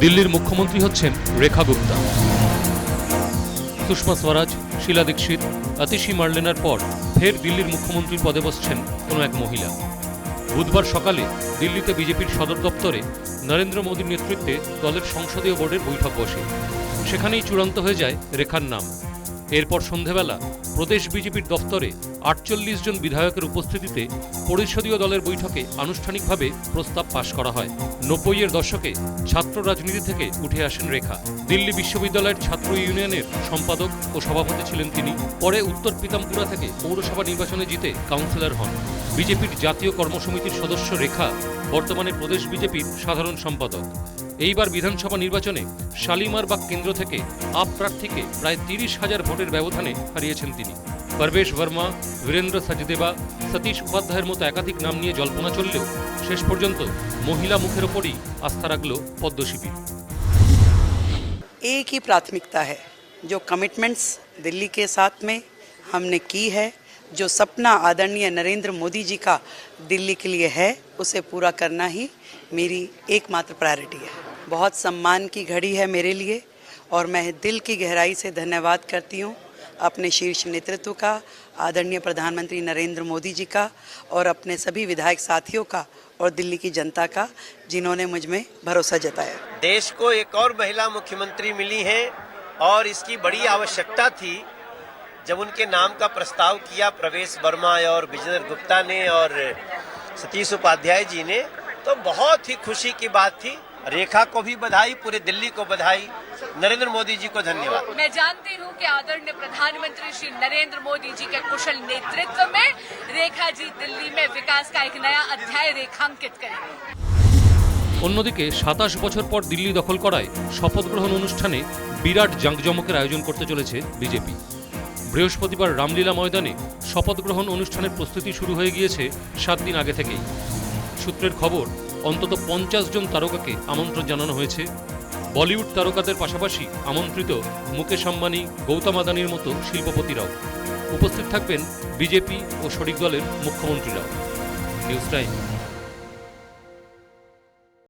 দিল্লির মুখ্যমন্ত্রী হচ্ছেন রেখা গুপ্তা। সুষমা স্বরাজ, শীলা দীক্ষিত, আতিশি মার্লেনার পর ফের দিল্লির মুখ্যমন্ত্রীর পদে বসছেন কোনো এক মহিলা। বুধবার সকালে দিল্লিতে বিজেপির সদর দপ্তরে নরেন্দ্র মোদীর নেতৃত্বে দলের সংসদীয় বোর্ডের বৈঠক বসে। সেখানেই চূড়ান্ত হয়ে যায় রেখার নাম। এরপর সন্ধেবেলা প্রদেশ বিজেপির দফতরে আটচল্লিশ জন বিধায়কের উপস্থিতিতে পরিষদীয় দলের বৈঠকে আনুষ্ঠানিকভাবে প্রস্তাব পাশ করা হয়। নব্বইয়ের দশকে ছাত্র রাজনীতি থেকে উঠে আসেন রেখা। দিল্লি বিশ্ববিদ্যালয়ের ছাত্র ইউনিয়নের সম্পাদক ও সভাপতি ছিলেন তিনি। পরে উত্তর পিতামপুরা থেকে পৌরসভা নির্বাচনে জিতে কাউন্সিলর হন। বিজেপির জাতীয় কর্মসমিতির সদস্য রেখা বর্তমানে প্রদেশ বিজেপির সাধারণ সম্পাদক। এইবার বিধানসভা নির্বাচনে শালিমারবাগ কেন্দ্র থেকে আপ প্রার্থীকে প্রায় তিরিশ হাজার ভোটের ব্যবধানে হারিয়েছেন তিনি পরবেশ বর্মা বীরেন্দ্র সচদেবা সতীশ উপাধ্যায়ের মতো একাধিক নাম নিয়ে জল্পনা চললেও শেষ পর্যন্ত মহিলা মুখের ওপরই আস্থা রাখল পদ্ম শিবির एक ही प्राथमिकता है जो कमिटमेंट्स दिल्ली के साथ में हमने की है जो सपना आदरणीय नरेंद्र मोदी जी का दिल्ली के लिए है उसे पूरा करना ही मेरी एकमात्र प्रायोरिटी है बहुत सम्मान की घड़ी है मेरे लिए और मैं दिल की गहराई से धन्यवाद करती हूँ अपने शीर्ष नेतृत्व का, आदरणीय प्रधानमंत्री नरेंद्र मोदी जी का और अपने सभी विधायक साथियों का और दिल्ली की जनता का, जिन्होंने मुझमें भरोसा जताया। देश को एक और महिला मुख्यमंत्री मिली हैं और इसकी बड़ी आवश्यकता थी जब उनके नाम का प्रस्ताव किया प्रवेश वर्मा और विजेंद्र गुप्ता ने और सतीश उपाध्याय जी ने तो बहुत ही खुशी की बात थी। रेखा को भी बधाई पूरे दिल्ली को बधाई नरेंद्र मोदी जी को धन्यवाद मैं जानती हूँ कि आदरणीय प्रधानमंत्री श्री नरेंद्र मोदी जी के कुशल नेतृत्व में रेखा जी दिल्ली में विकास का एक नया अध्याय रेखांकित करेंगे অন্যদিকে সাতাশ বছর পর দিল্লি দখল করায় শপথ গ্রহণ অনুষ্ঠানে বিরাট জাঁকজমকের আয়োজন করতে চলেছে বিজেপি বৃহস্পতিবার রামলীলা ময়দানে শপথ গ্রহণ অনুষ্ঠানের প্রস্তুতি শুরু হয়ে গিয়েছে সাত দিন আগে থেকেই সূত্রের খবর অন্তত পঞ্চাশ জন তারকাকে আমন্ত্রণ জানানো হয়েছে। বলিউড তারকাদের পাশাপাশি আমন্ত্রিত মুকেশ আম্বানি, গৌতম আদানির মতো শিল্পপতিরাও উপস্থিত থাকবেন বিজেপি ও শরিক দলের মুখ্যমন্ত্রীরাও। News time